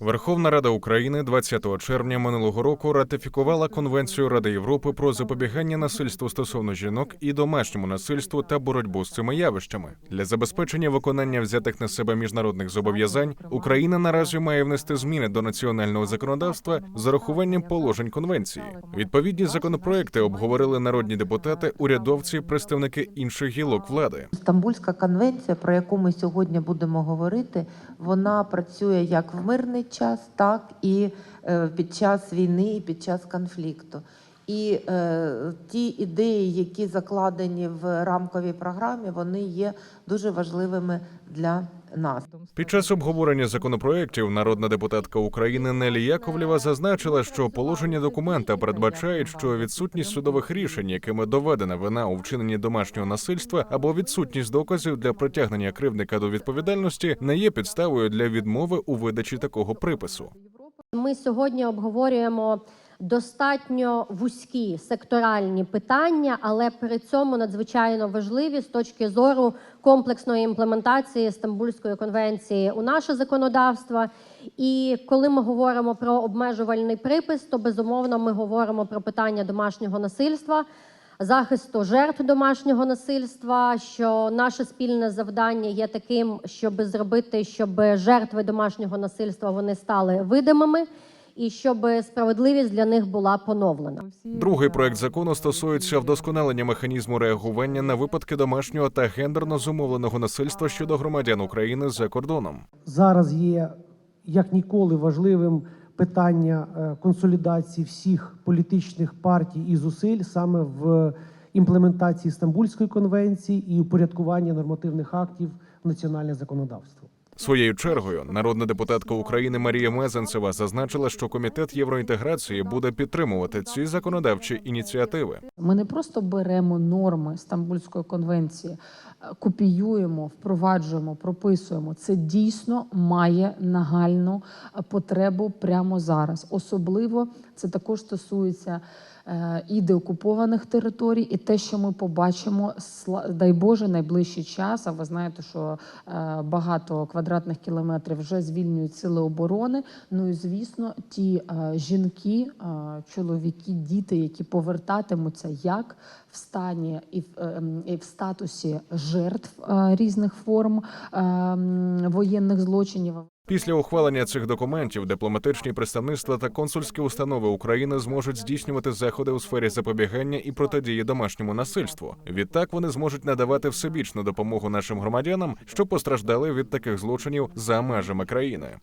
Верховна Рада України 20 червня минулого року ратифікувала Конвенцію Ради Європи про запобігання насильству стосовно жінок і домашньому насильству та боротьбу з цими явищами. Для забезпечення виконання взятих на себе міжнародних зобов'язань Україна наразі має внести зміни до національного законодавства з урахуванням положень конвенції. Відповідні законопроекти обговорили народні депутати, урядовці, представники інших гілок влади. Стамбульська конвенція, про яку ми сьогодні будемо говорити, вона працює як в мирний час, так і е, під час війни, і під час конфлікту. І е, ті ідеї, які закладені в рамковій програмі, вони є дуже важливими для нас. Під час обговорення законопроєктів народна депутатка України Нелі Яковлєва зазначила, що положення документа передбачають, що відсутність судових рішень, якими доведена вина у вчиненні домашнього насильства або відсутність доказів для притягнення кривдника до відповідальності, не є підставою для відмови у видачі такого припису. Ми сьогодні обговорюємо достатньо вузькі секторальні питання, але при цьому надзвичайно важливі з точки зору комплексної імплементації Стамбульської конвенції у наше законодавство. І коли ми говоримо про обмежувальний припис, то безумовно ми говоримо про питання домашнього насильства. Захисту жертв домашнього насильства, що наше спільне завдання є таким, щоб зробити, щоб жертви домашнього насильства вони стали видимими, і щоб справедливість для них була поновлена. Другий проект закону стосується вдосконалення механізму реагування на випадки домашнього та гендерно зумовленого насильства щодо громадян України за кордоном. Зараз є як ніколи важливим питання е, консолідації всіх політичних партій і зусиль саме в імплементації Стамбульської конвенції і упорядкування нормативних актів в національне законодавство. Своєю чергою народна депутатка України Марія Мезенцева зазначила, що комітет євроінтеграції буде підтримувати ці законодавчі ініціативи. Ми не просто беремо норми Стамбульської конвенції, е, копіюємо, впроваджуємо, прописуємо. Це дійсно має нагальну е, потребу прямо зараз. Особливо це також стосується е, і деокупованих територій, і те, що ми побачимо, дай Боже, найближчий час. А ви знаєте, що багато квадратних кілометрів вже звільнюють сили оборони. Ну і звісно, ті е, жінки, е, чоловіки, діти, які повертатимуться як в стані і в, е, статусі жертв різних форм воєнних злочинів. Після ухвалення цих документів дипломатичні представництва та консульські установи України зможуть здійснювати заходи у сфері запобігання і протидії домашньому насильству. Відтак вони зможуть надавати всебічну допомогу нашим громадянам, що постраждали від таких злочинів за межами країни.